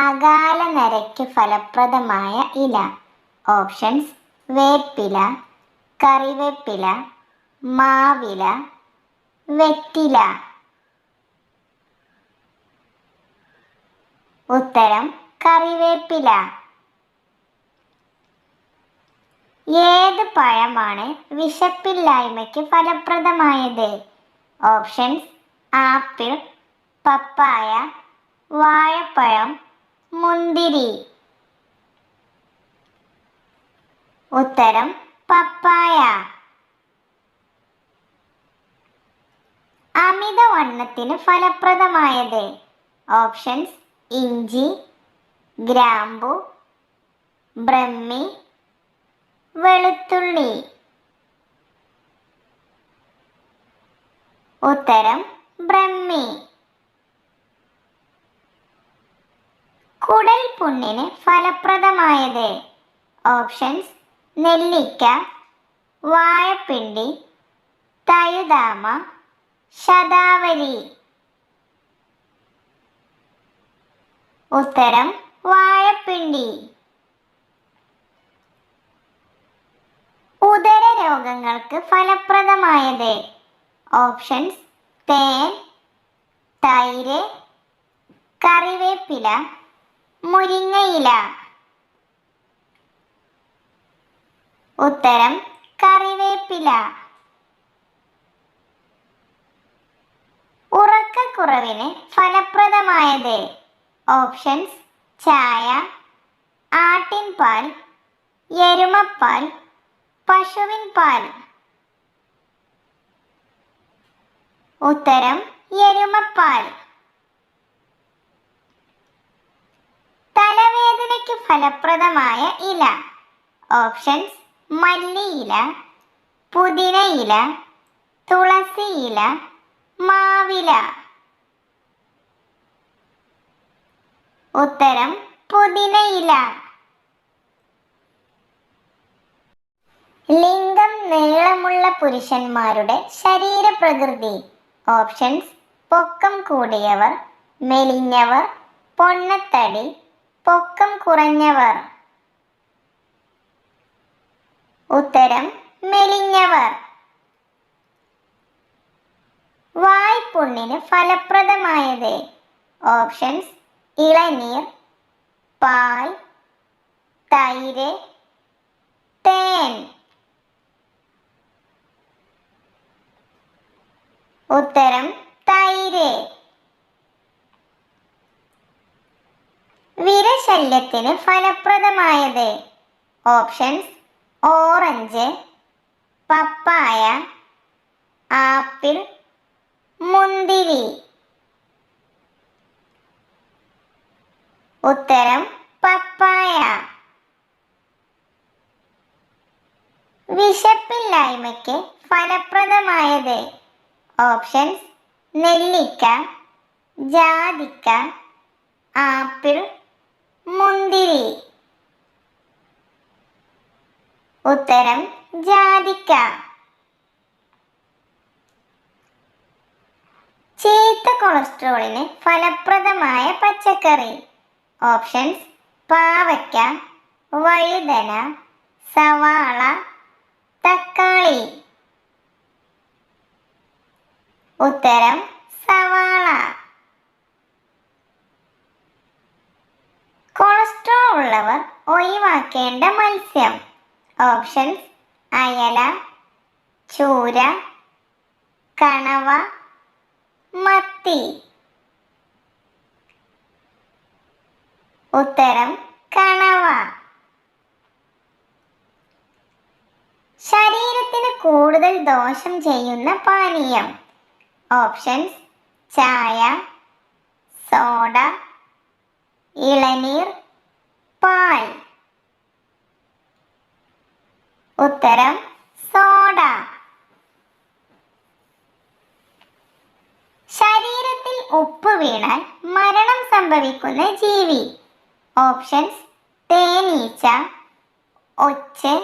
അകാല നരയ്ക്ക് ഫലപ്രദമായ ഇല. ഓപ്ഷൻസ് വേപ്പില കറിവേപ്പില മാവില വെറ്റില. ഉത്തരം കറിവേപ്പില. ഏത് പഴമാണ് വിശപ്പില്ലായ്മയ്ക്ക് ഫലപ്രദമായത്? ഓപ്ഷൻസ് ആപ്പിൾ പപ്പായ വാഴപ്പഴം മുന്തിരി. ഉത്തരം പപ്പായ. അമിതവണ്ണത്തിന് ഫലപ്രദമായത്. ഓപ്ഷൻസ് ഇഞ്ചി ഗ്രാമ്പു ബ്രഹ്മി വെളുത്തുള്ളി. ഉത്തരം ബ്രഹ്മി. കുടൽ പുണ്ണിന് ഫലപ്രദമായത്. ഓപ്ഷൻസ് നെല്ലിക്ക വാഴപ്പിണ്ടി തയുതാമ ശതാവരി. ഉത്തരം വാഴപ്പിണ്ടി. ഉദര രോഗങ്ങൾക്ക് ഫലപ്രദമായത്. ഓപ്ഷൻസ് തേൻ തൈര് കറിവേപ്പില മുരിങ്ങയില. ഉത്തരം കറിവേപ്പില. ഉറക്കക്കുറവിന് ഫലപ്രദമായത്. ഓപ്ഷൻസ് ചായ ആട്ടിൻ പാൽ എരുമപ്പാൽ പശുവിൻ പാൽ. ഉത്തരം എരുമപ്പാൽ. തലവേദനയ്ക്ക് ഫലപ്രദമായ ഇല. ഓപ്ഷൻസ് മല്ലിയില പുതിനയില തുളസിയില മാവില. ഉത്തരം പുതിനയില ലിംഗം നീളമുള്ള പുരുഷന്മാരുടെ ശരീരപ്രകൃതി. ഓപ്ഷൻസ് പൊക്കം കൂടിയവർ മെലിഞ്ഞവർ പൊണ്ണത്തടി പൊക്കം കുറഞ്ഞവർ. ഉത്തരം മെലിഞ്ഞവർ. വായ്പുണ്ണിന് ഫലപ്രദമായത്. ഓപ്ഷൻസ് ഇളനീർ പാൽ തൈര് തേൻ. ഉത്തരം തൈര് വിരശല്യത്തിന് ഫലപ്രദമായത് ഓപ്ഷൻസ് ഓറഞ്ച് പപ്പായ ആപ്പിൾ മുന്തിരി ഉത്തരം പപ്പായ വിശപ്പില്ലായ്മയ്ക്ക് ഫലപ്രദമായത് ഓപ്ഷൻസ് നെല്ലിക്ക ജാതിക്ക ആപ്പിൾ മുന്തിരി. ഉത്തരം ജാതിക്ക. ചീത്ത കൊളസ്ട്രോളിന് ഫലപ്രദമായ പച്ചക്കറി. ഓപ്ഷൻസ് പാവയ്ക്ക വഴുതന സവാള തക്കാളി. ഉത്തരം സവാള. കൊളസ്ട്രോൾ ഉള്ളവർ ഒഴിവാക്കേണ്ട മത്സ്യം. ഓപ്ഷൻസ് അയല ചൂര കണവ മത്തി. ഉത്തരം കണവ. ശരീരത്തിന് കൂടുതൽ ദോഷം ചെയ്യുന്ന പാനീയം. ഓപ്ഷൻസ് ചായ സോഡ ഇളനീർ പാൽ. ഉത്തരം സോഡ. ശരീരത്തിൽ ഉപ്പ് വീണാൽ മരണം സംഭവിക്കുന്ന ജീവി. ഓപ്ഷൻസ് തേനീച്ച ഒച്ച്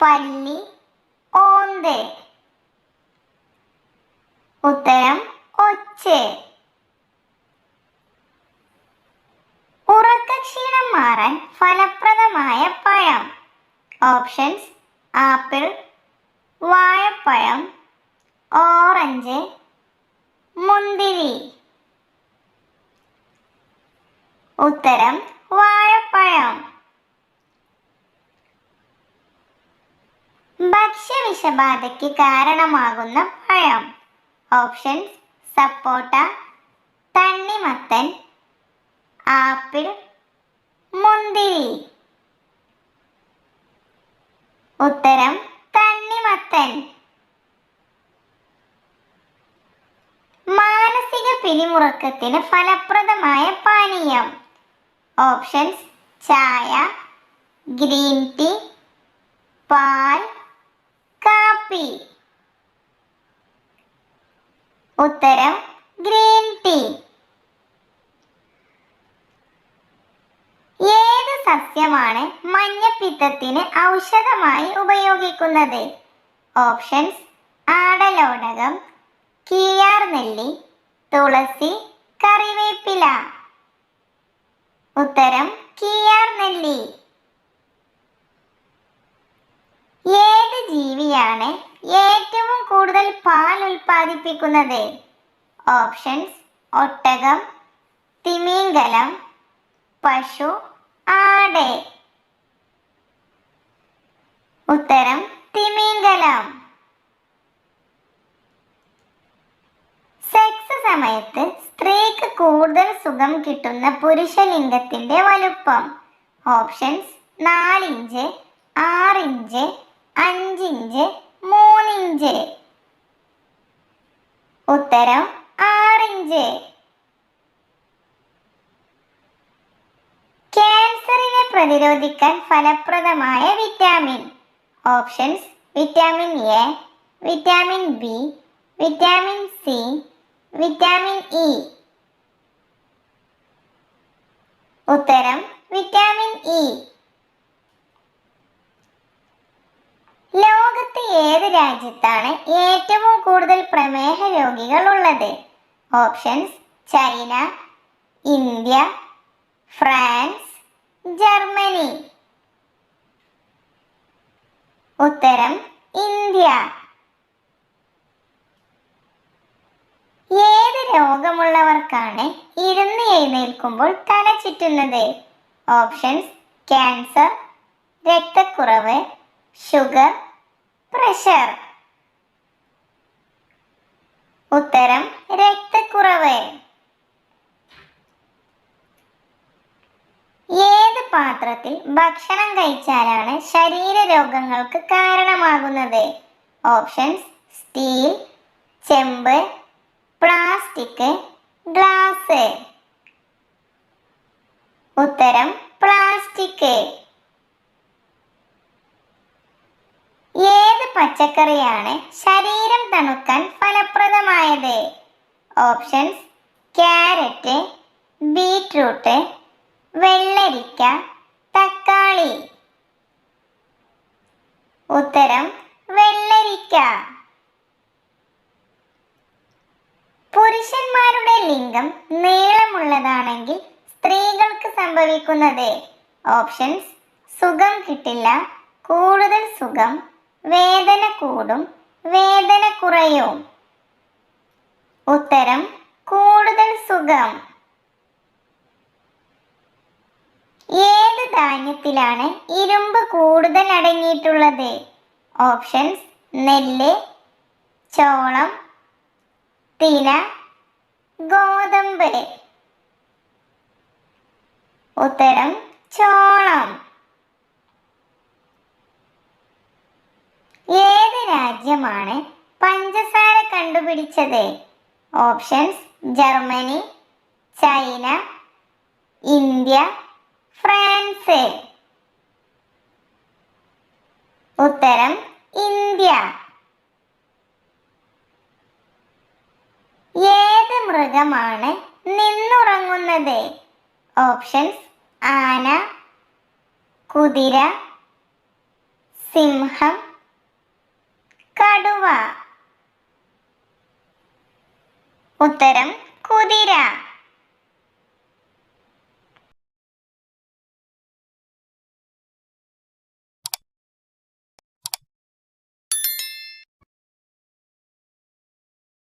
പല്ലി ഓന്ത്. ഉത്തരം ഒച്ച് മാറാൻ ഫലപ്രദമായ പഴം. ഓപ്ഷൻസ് ആപ്പിൾ വാഴപ്പഴം ഓറഞ്ച് മുന്തിരി. ഉത്തരം വാഴപ്പഴം. ഭക്ഷ്യവിഷബാധയ്ക്ക് കാരണമാകുന്ന പഴം. ഓപ്ഷൻസ് സപ്പോട്ട തണ്ണിമത്തൻ ആപ്പിൾ മുന്തിരി. ഉത്തരം തണ്ണിമത്തൻ. മാനസിക പിരിമുറുക്കത്തിന് ഫലപ്രദമായ പാനീയം. ഓപ്ഷൻസ് ചായ ഗ്രീൻ ടീ പാൽ കാപ്പി. ഉത്തരം ഗ്രീൻ ടീ. ഏത് സസ്യമാണ് മഞ്ഞപ്പിത്തത്തിന് ഔഷധമായി ഉപയോഗിക്കുന്നത്? ഓപ്ഷൻസ് ആടലോടകം കീയാർ നെല്ലി തുളസി കറിവേപ്പില. ഉത്തരം കീയാർ നെല്ലി. ഏത് ജീവിയാണ് ഏറ്റവും കൂടുതൽ പാൽ ഉൽപ്പാദിപ്പിക്കുന്നത്? ഓപ്ഷൻസ് ഒട്ടകം തിമിംഗലം പശു ആട്. ഉത്തരം തിമിംഗലം. സെക്സ് സമയത്ത് സ്ത്രീക്ക് കൂടുതൽ സുഖം കിട്ടുന്ന പുരുഷ ലിംഗത്തിന്റെ വലുപ്പം. ഓപ്ഷൻസ് നാലിഞ്ച് ആറിഞ്ച് അഞ്ചിഞ്ച് മൂന്നിഞ്ച്. ഉത്തരം ആറിഞ്ച്. പ്രതിരോധിക്കാൻ ഫലപ്രദമായ vitamin options vitamin A vitamin B vitamin C vitamin E ഉത്തരം വിറ്റാമിൻ ഇ ലോകത്ത് ഏത് രാജ്യത്താണ് ഏറ്റവും കൂടുതൽ പ്രമേഹ രോഗികൾ ഉള്ളത്? Options China India France Germany. ഉത്തരം ഇന്ത്യ. ഏത് രോഗമുള്ളവർക്കാണ് ഇരുന്ന് എഴുന്നേൽക്കുമ്പോൾ തല ചുറ്റുന്നത്? ഓപ്ഷൻസ് ക്യാൻസർ രക്തക്കുറവ് ഷുഗർ പ്രഷർ. ഉത്തരം രക്തക്കുറവ് ഏത് പാത്രത്തിൽ ഭക്ഷണം കഴിച്ചാലാണ് ശരീര രോഗങ്ങൾക്ക് കാരണമാകുന്നത്. ഓപ്ഷൻസ് സ്റ്റീൽ ചെമ്പ് പ്ലാസ്റ്റിക് ഗ്ലാസ്. ഉത്തരം പ്ലാസ്റ്റിക്. ഏത് പച്ചക്കറിയാണ് ശരീരം തണുക്കാൻ ഫലപ്രദമായത്? ഓപ്ഷൻസ് ക്യാരറ്റ് ബീറ്റ്റൂട്ട് വെള്ളരിക്ക തക്കാളി. ഉത്തരം വെള്ളരിക്ക. പുരുഷന്മാരുടെ ലിംഗം നീളമുള്ളതാണെങ്കിൽ സ്ത്രീകൾക്ക് സംഭവിക്കുന്നത് ഓപ്ഷൻസ് സുഖം കിട്ടില്ല കൂടുതൽ സുഖം വേദന കൂടും വേദന കുറയും. ഉത്തരം കൂടുതൽ സുഖം ഏത് ധാന്യത്തിലാണ് ഇരുമ്പ് കൂടുതൽ അടങ്ങിയിട്ടുള്ളത്. ഓപ്ഷൻസ് നെല്ല് ചോളം തിന ഗോതമ്പ്. ഉത്തരം ചോളം. ഏത് രാജ്യമാണ് പഞ്ചസാര കണ്ടുപിടിച്ചത്? Options Germany China India France ഉത്തരം ഇന്ത്യ ഏത് മൃഗമാണ് നിന്നുറങ്ങുന്നത് ഓപ്ഷൻസ്. ആന കുതിര സിംഹം കടുവ. ഉത്തരം